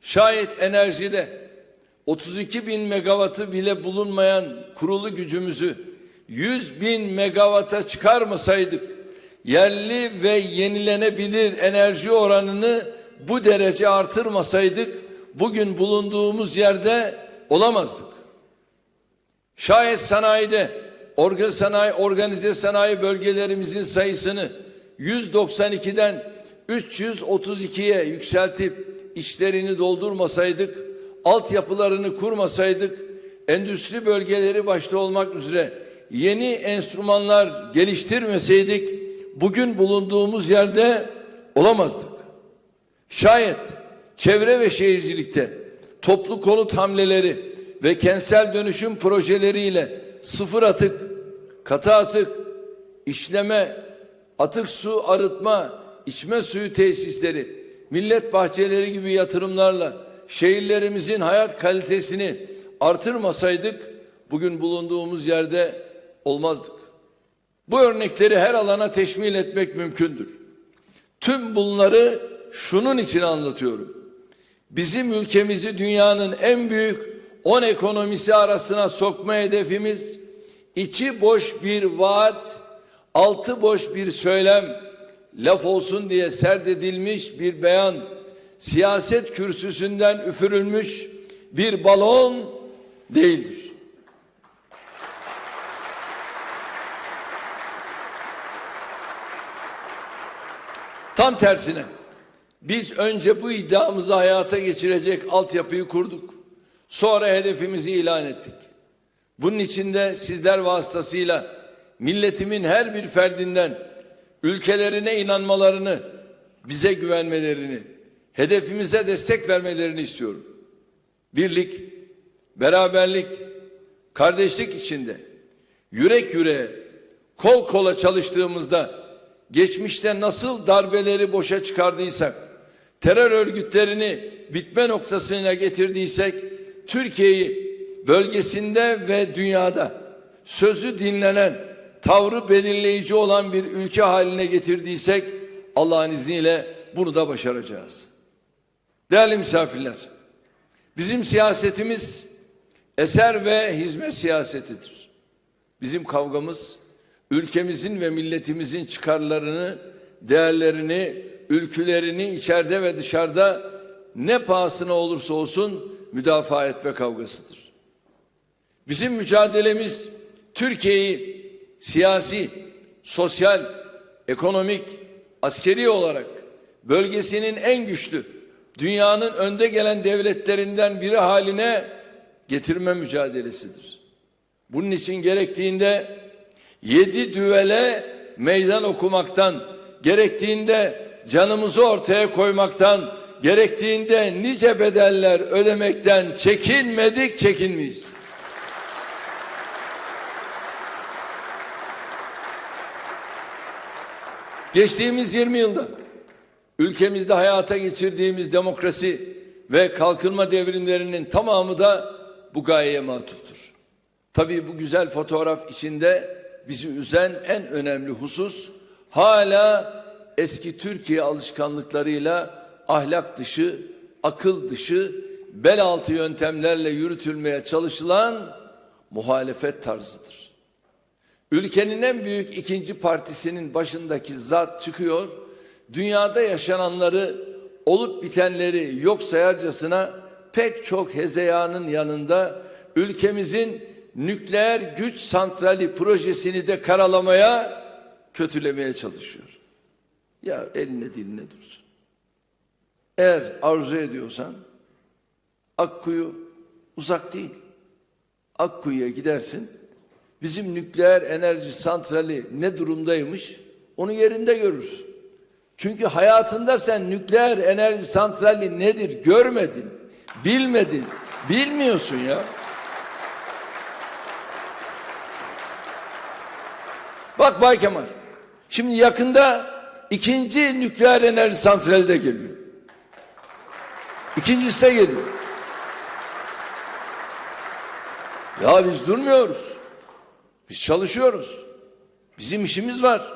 Şayet enerjide 32 bin megawattı bile bulunmayan kurulu gücümüzü 100 bin megawata çıkarmasaydık yerli ve yenilenebilir enerji oranını bu derece artırmasaydık bugün bulunduğumuz yerde olamazdık. Şayet sanayide organ sanayi organize sanayi bölgelerimizin sayısını 192'den 332'ye yükseltip işlerini doldurmasaydık, altyapılarını kurmasaydık, endüstri bölgeleri başta olmak üzere yeni enstrümanlar geliştirmeseydik bugün bulunduğumuz yerde olamazdık. Şayet çevre ve şehircilikte toplu konut hamleleri ve kentsel dönüşüm projeleriyle sıfır atık, katı atık, işleme, atık su arıtma, içme suyu tesisleri, millet bahçeleri gibi yatırımlarla şehirlerimizin hayat kalitesini artırmasaydık bugün bulunduğumuz yerde olmazdık. Bu örnekleri her alana teşmil etmek mümkündür. Tüm bunları şunun için anlatıyorum. Bizim ülkemizi dünyanın en büyük 10 ekonomisi arasına sokma hedefimiz içi boş bir vaat, altı boş bir söylem, laf olsun diye serdedilmiş bir beyan, siyaset kürsüsünden üfürülmüş bir balon değildir. Tam tersine biz önce bu iddiamızı hayata geçirecek altyapıyı kurduk. Sonra hedefimizi ilan ettik. Bunun içinde sizler vasıtasıyla milletimin her bir ferdinden ülkelerine inanmalarını, bize güvenmelerini, hedefimize destek vermelerini istiyorum. Birlik, beraberlik, kardeşlik içinde yürek yüreğe, kol kola çalıştığımızda geçmişte nasıl darbeleri boşa çıkardıysak, terör örgütlerini bitme noktasına getirdiysek, Türkiye'yi bölgesinde ve dünyada sözü dinlenen, tavrı belirleyici olan bir ülke haline getirdiysek Allah'ın izniyle bunu da başaracağız. Değerli misafirler, bizim siyasetimiz eser ve hizmet siyasetidir. Bizim kavgamız ülkemizin ve milletimizin çıkarlarını, değerlerini, ülkülerini içeride ve dışarıda ne pahasına olursa olsun müdafaa etme kavgasıdır. Bizim mücadelemiz Türkiye'yi siyasi, sosyal, ekonomik, askeri olarak bölgesinin en güçlü, dünyanın önde gelen devletlerinden biri haline getirme mücadelesidir. Bunun için gerektiğinde yedi düvele meydan okumaktan, gerektiğinde canımızı ortaya koymaktan, gerektiğinde nice bedeller ödemekten çekinmedik, çekinmeyiz. Geçtiğimiz 20 yılda ülkemizde hayata geçirdiğimiz demokrasi ve kalkınma devrimlerinin tamamı da bu gayeye matuftur. Tabii bu güzel fotoğraf içinde bizi üzen en önemli husus hala eski Türkiye alışkanlıklarıyla ahlak dışı, akıl dışı, bel altı yöntemlerle yürütülmeye çalışılan muhalefet tarzıdır. Ülkenin en büyük ikinci partisinin başındaki zat çıkıyor, dünyada yaşananları, olup bitenleri yok sayarcasına pek çok hezeyanın yanında ülkemizin nükleer güç santrali projesini de karalamaya, kötülemeye çalışıyor. Ya eline diline dursun. Eğer arzu ediyorsan Akkuyu uzak değil. Akkuyu'ya gidersin. Bizim nükleer enerji santrali ne durumdaymış onu yerinde görürsün. Çünkü hayatında sen nükleer enerji santrali nedir görmedin, bilmedin, bilmiyorsun ya. Bak Bay Kemal, şimdi yakında ikinci nükleer enerji santrali de geliyor. İkincisi de geliyor. Ya biz durmuyoruz. Biz çalışıyoruz. Bizim işimiz var.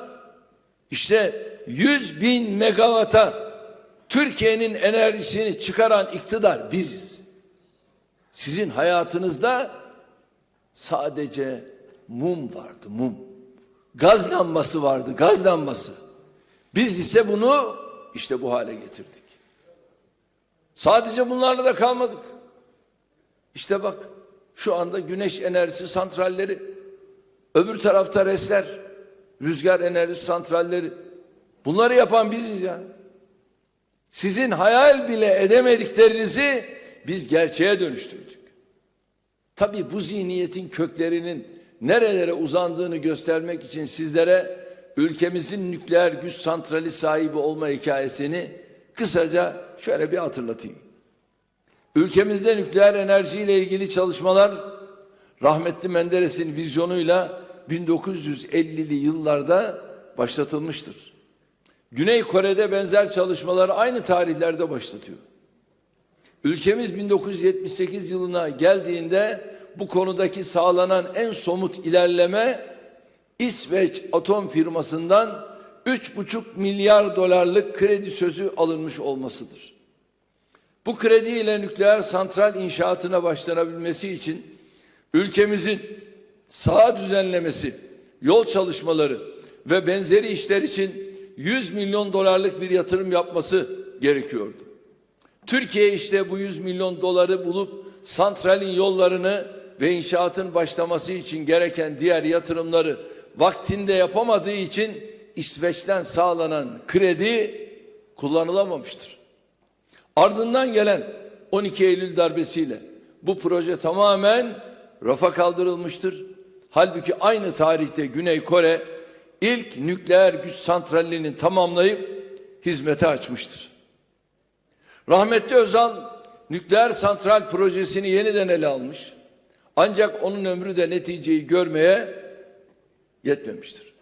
İşte 100 bin megawata Türkiye'nin enerjisini çıkaran iktidar biziz. Sizin hayatınızda sadece mum vardı, mum. Gaz lambası vardı, gaz lambası. Biz ise bunu işte bu hale getirdik. Sadece bunlarla da kalmadık. İşte bak şu anda güneş enerjisi santralleri, öbür tarafta resler, rüzgar enerjisi santralleri. Bunları yapan biziz ya. Sizin hayal bile edemediklerinizi biz gerçeğe dönüştürdük. Tabii bu zihniyetin köklerinin nerelere uzandığını göstermek için sizlere ülkemizin nükleer güç santrali sahibi olma hikayesini kısaca şöyle bir hatırlatayım. Ülkemizde nükleer enerji ile ilgili çalışmalar rahmetli Menderes'in vizyonuyla 1950'li yıllarda başlatılmıştır. Güney Kore'de benzer çalışmaları aynı tarihlerde başlatıyor. Ülkemiz 1978 yılına geldiğinde bu konudaki sağlanan en somut ilerleme İsveç atom firmasından 3,5 milyar dolarlık kredi sözü alınmış olmasıdır. Bu kredi ile nükleer santral inşaatına başlanabilmesi için ülkemizin saha düzenlemesi, yol çalışmaları ve benzeri işler için 100 milyon dolarlık bir yatırım yapması gerekiyordu. Türkiye işte bu 100 milyon doları bulup santralin yollarını ve inşaatın başlaması için gereken diğer yatırımları vaktinde yapamadığı için İsveç'ten sağlanan kredi kullanılamamıştır. Ardından gelen 12 Eylül darbesiyle bu proje tamamen rafa kaldırılmıştır. Halbuki aynı tarihte Güney Kore ilk nükleer güç santralini tamamlayıp hizmete açmıştır. Rahmetli Özal nükleer santral projesini yeniden ele almış. Ancak onun ömrü de neticeyi görmeye yetmemiştir.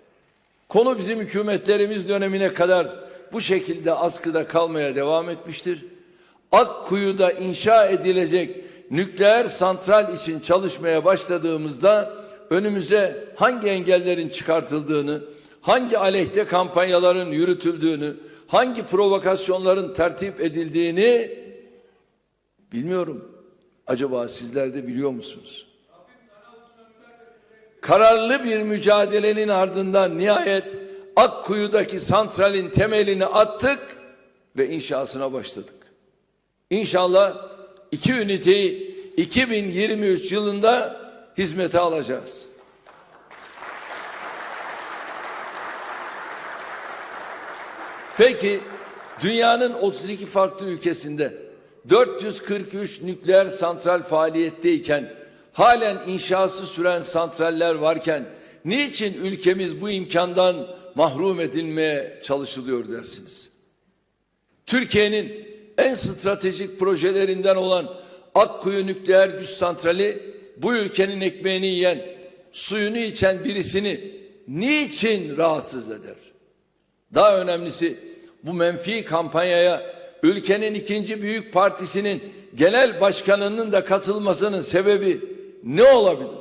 Konu bizim hükümetlerimiz dönemine kadar bu şekilde askıda kalmaya devam etmiştir. Akkuyu'da inşa edilecek nükleer santral için çalışmaya başladığımızda önümüze hangi engellerin çıkartıldığını, hangi aleyhte kampanyaların yürütüldüğünü, hangi provokasyonların tertip edildiğini bilmiyorum. Acaba sizler de biliyor musunuz? Kararlı bir mücadelenin ardından nihayet Akkuyu'daki santralin temelini attık ve inşasına başladık. İnşallah iki üniteyi 2023 yılında hizmete alacağız. Peki dünyanın 32 farklı ülkesinde 443 nükleer santral faaliyetteyken halen inşası süren santraller varken niçin ülkemiz bu imkandan mahrum edilmeye çalışılıyor dersiniz? Türkiye'nin en stratejik projelerinden olan Akkuyu Nükleer Güç Santrali bu ülkenin ekmeğini yiyen, suyunu içen birisini niçin rahatsız eder? Daha önemlisi bu menfi kampanyaya ülkenin ikinci büyük partisinin genel başkanının da katılmasının sebebi ne olabilir?